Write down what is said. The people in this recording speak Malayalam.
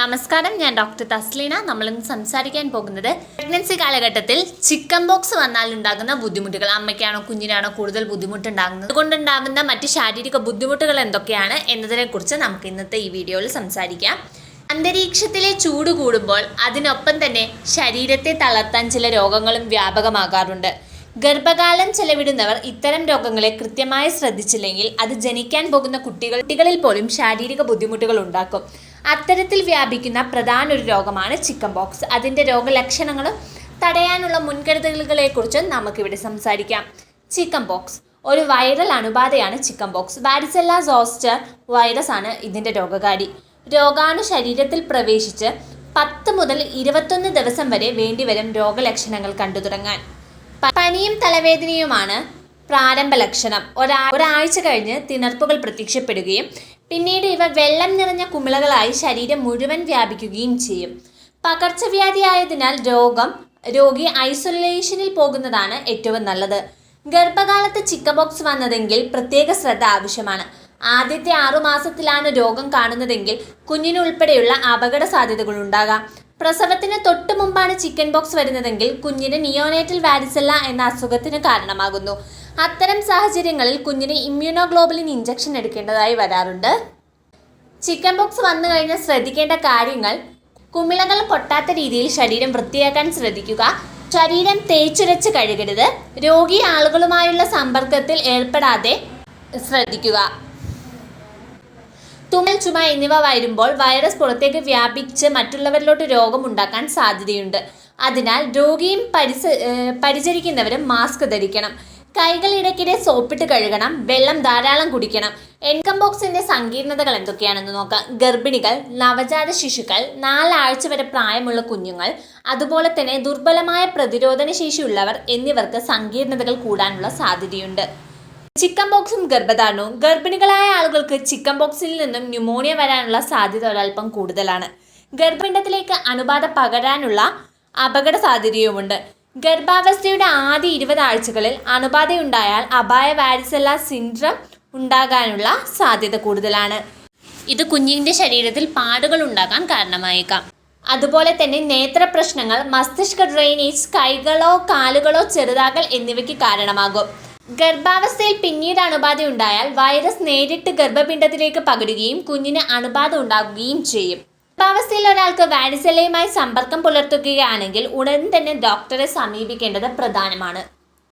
നമസ്കാരം ഞാൻ ഡോക്ടർ തസ്ലീന. നമ്മളിന്ന് സംസാരിക്കാൻ പോകുന്നത് പ്രഗ്നൻസി കാലഘട്ടത്തിൽ ചിക്കൻ ബോക്സ് വന്നാൽ ഉണ്ടാകുന്ന ബുദ്ധിമുട്ടുകൾ അമ്മയ്ക്കാണോ കുഞ്ഞിനാണോ കൂടുതൽ ബുദ്ധിമുട്ടുണ്ടാകുന്നത്? അതുകൊണ്ടുണ്ടാകുന്ന മറ്റ് ശാരീരിക ബുദ്ധിമുട്ടുകൾ എന്തൊക്കെയാണ് എന്നതിനെക്കുറിച്ച് നമുക്ക് ഇന്നത്തെ ഈ വീഡിയോയിൽ സംസാരിക്കാം. അന്തരീക്ഷത്തിലെ ചൂട് കൂടുമ്പോൾ അതിനൊപ്പം തന്നെ ശരീരത്തെ തളർത്താൻ ചില രോഗങ്ങളും വ്യാപകമാകാറുണ്ട്. ഗർഭകാലം ചെലവിടുന്നവർ ഇത്തരം രോഗങ്ങളെ കൃത്യമായി ശ്രദ്ധിച്ചില്ലെങ്കിൽ അത് ജനിക്കാൻ പോകുന്ന കുട്ടികൾ കുട്ടികളിൽ പോലും ശാരീരിക ബുദ്ധിമുട്ടുകൾ ഉണ്ടാക്കും. അത്തരത്തിൽ വ്യാപിക്കുന്ന പ്രധാന ഒരു രോഗമാണ് ചിക്കൻ ബോക്സ് അതിന്റെ രോഗലക്ഷണങ്ങളും തടയാനുള്ള മുൻകരുതലുകളെക്കുറിച്ചും നമുക്കിവിടെ സംസാരിക്കാം. ചിക്കൻ ബോക്സ് ഒരു വൈറൽ അണുബാധയാണ് chicken box varicella zoster virus ആണ് ഇതിന്റെ രോഗകാരി. രോഗാണു ശരീരത്തിൽ പ്രവേശിച്ച് പത്ത് മുതൽ ഇരുപത്തൊന്ന് ദിവസം വരെ വേണ്ടിവരും രോഗലക്ഷണങ്ങൾ കണ്ടു തുടങ്ങാൻ പനിയും തലവേദനയുമാണ് പ്രാരംഭ ലക്ഷണം ഒരാ ഒരാഴ്ച കഴിഞ്ഞ് തിണർപ്പുകൾ പ്രത്യക്ഷപ്പെടുകയും പിന്നീട് ഇവ വെള്ളം നിറഞ്ഞ കുമിളകളായി ശരീരം മുഴുവൻ വ്യാപിക്കുകയും ചെയ്യും. പകർച്ചവ്യാധിയായതിനാൽ രോഗം രോഗി ഐസൊലേഷനിൽ പോകുന്നതാണ് ഏറ്റവും നല്ലത്. ഗർഭകാലത്ത് ചിക്കൻ ബോക്സ് വന്നതെങ്കിൽ പ്രത്യേക ശ്രദ്ധ ആവശ്യമാണ്. ആദ്യത്തെ ആറുമാസത്തിലാണ് രോഗം കാണുന്നതെങ്കിൽ കുഞ്ഞിനുൾപ്പെടെയുള്ള അപകട സാധ്യതകൾ ഉണ്ടാകാം. പ്രസവത്തിന് തൊട്ടു മുമ്പാണ് ചിക്കൻ ബോക്സ് വരുന്നതെങ്കിൽ കുഞ്ഞിന് നിയോനേറ്റൽ വാരിസെല്ല എന്ന അസുഖത്തിന് കാരണമാകുന്നു. അത്തരം സാഹചര്യങ്ങളിൽ കുഞ്ഞിന് ഇമ്മ്യൂണോഗ്ലോബലിൻ ഇഞ്ചക്ഷൻ എടുക്കേണ്ടതായി വരാറുണ്ട്. ചിക്കൻ ബോക്സ് വന്നു കഴിഞ്ഞാൽ ശ്രദ്ധിക്കേണ്ട കാര്യങ്ങൾ. കുമിളകൾ പൊട്ടാത്ത രീതിയിൽ ശരീരം വൃത്തിയാക്കാൻ ശ്രദ്ധിക്കുക. ശരീരം തേച്ചുരച്ച് കഴുകരുത്. രോഗി ആളുകളുമായുള്ള സമ്പർക്കത്തിൽ ഏർപ്പെടാതെ ശ്രദ്ധിക്കുക. തുമ്മൽ ചുമ എന്നിവ വരുമ്പോൾ വൈറസ് പുറത്തേക്ക് വ്യാപിച്ച് മറ്റുള്ളവരിലോട്ട് രോഗമുണ്ടാക്കാൻ സാധ്യതയുണ്ട്. അതിനാൽ രോഗിയും പരിസ പരിചരിക്കുന്നവരും മാസ്ക് ധരിക്കണം. കൈകൾ ഇടയ്ക്കിടെ സോപ്പിട്ട് കഴുകണം വെള്ളം ധാരാളം കുടിക്കണം. എൻകം ബോക്സിന്റെ സങ്കീർണതകൾ എന്തൊക്കെയാണെന്ന് നോക്കാം. ഗർഭിണികൾ നവജാത ശിശുക്കൾ നാലാഴ്ച വരെ പ്രായമുള്ള കുഞ്ഞുങ്ങൾ അതുപോലെ തന്നെ ദുർബലമായ പ്രതിരോധന ശേഷിയുള്ളവർ എന്നിവർക്ക് സങ്കീർണതകൾ കൂടാനുള്ള സാധ്യതയുണ്ട്. ചിക്കൻ ബോക്സും ഗർഭധാരണവും. ഗർഭിണികളായ ആളുകൾക്ക് ചിക്കൻ ബോക്സിൽ നിന്നും ന്യൂമോണിയ വരാനുള്ള സാധ്യത ഒരൽപ്പം കൂടുതലാണ്. ഗർഭപിണ്ഡത്തിലേക്ക് അണുബാധ പകരാനുള്ള അപകട സാധ്യതയുമുണ്ട്. ഗർഭാവസ്ഥയുടെ ആദ്യ ഇരുപത് ആഴ്ചകളിൽ അണുബാധയുണ്ടായാൽ അപായ വാരിസെല്ല സിൻഡ്രം ഉണ്ടാകാനുള്ള സാധ്യത കൂടുതലാണ്. ഇത് കുഞ്ഞിന്റെ ശരീരത്തിൽ പാടുകൾ ഉണ്ടാകാൻ കാരണമായേക്കാം. അതുപോലെ തന്നെ നേത്ര പ്രശ്നങ്ങൾ മസ്തിഷ്ക ഡ്രെയിനേജ് കൈകളോ കാലുകളോ ചെറുതാകൽ എന്നിവയ്ക്ക് കാരണമാകും. ഗർഭാവസ്ഥയിൽ പിന്നീട് അണുബാധ ഉണ്ടായാൽ വൈറസ് നേരിട്ട് ഗർഭപിണ്ഡത്തിലേക്ക് പകരുകയും കുഞ്ഞിന് അണുബാധ ഉണ്ടാകുകയും ചെയ്യും. ഗർഭാവസ്ഥയിൽ ഒരാൾക്ക് വാരിസെല്ലയുമായി സമ്പർക്കം പുലർത്തുകയാണെങ്കിൽ ഉടൻ തന്നെ ഡോക്ടറെ സമീപിക്കേണ്ടത് പ്രധാനമാണ്.